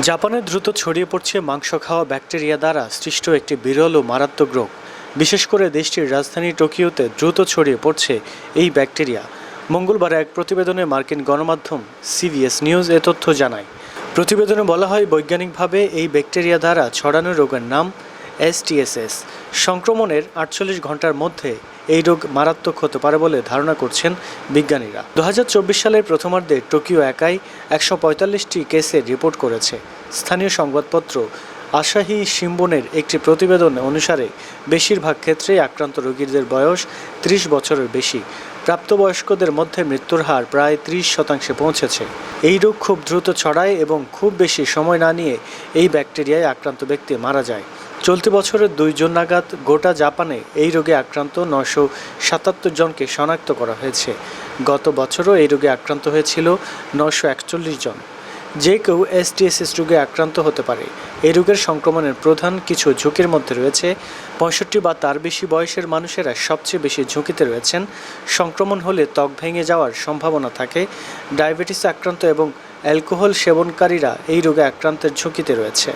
জাপানে দ্রুত ছড়িয়ে পড়ছে মাংস খাওয়া ব্যাকটেরিয়া দ্বারা সৃষ্ট একটি বিরল ও মারাত্মক রোগ। বিশেষ করে দেশটির রাজধানী টোকিওতে দ্রুত ছড়িয়ে পড়ছে এই ব্যাকটেরিয়া। মঙ্গলবার এক প্রতিবেদনে মার্কিন গণমাধ্যম সিবিএস নিউজ এ তথ্য জানায়। প্রতিবেদনে বলা হয়, বৈজ্ঞানিকভাবে এই ব্যাকটেরিয়া দ্বারা ছড়ানো রোগের নাম এসটিএসএস সংক্রমণের আটচল্লিশ ঘণ্টার মধ্যে এই রোগ মারাত্মক হতে পারে বলে ধারণা করছেন বিজ্ঞানীরা। দু হাজার চব্বিশ সালের প্রথমার্ধে টোকিও একাই একশো পঁয়তাল্লিশটি কেসের রিপোর্ট করেছে। স্থানীয় সংবাদপত্র আশাহি সিম্বনের একটি প্রতিবেদন অনুসারে, বেশিরভাগ ক্ষেত্রেই আক্রান্ত রোগীদের বয়স ত্রিশ বছরের বেশি। প্রাপ্তবয়স্কদের মধ্যে মৃত্যুর হার প্রায় ত্রিশ শতাংশে পৌঁছেছে। এই রোগ খুব দ্রুত ছড়ায় এবং খুব বেশি সময় না নিয়ে এই ব্যাকটেরিয়ায় আক্রান্ত ব্যক্তি মারা যায়। চলতি বছরের দুই জুন নাগাদ গোটা জাপানে এই রোগে আক্রান্ত নশো সাতাত্তর জনকে শনাক্ত করা হয়েছে। গত বছরও এই রোগে আক্রান্ত হয়েছিল নশো একচল্লিশ জন। যে কেউ এসটিএসএস রোগে আক্রান্ত হতে পারে। এই রোগের সংক্রমণের প্রধান কিছু ঝুঁকির মধ্যে রয়েছে। পঁয়ষট্টি বা তার বেশি বয়সের মানুষেরা সবচেয়ে বেশি ঝুঁকিতে রয়েছেন। সংক্রমণ হলে ত্বক ভেঙে যাওয়ার সম্ভাবনা থাকে। ডায়াবেটিসে আক্রান্ত এবং অ্যালকোহল সেবনকারীরা এই রোগে আক্রান্তের ঝুঁকিতে রয়েছে।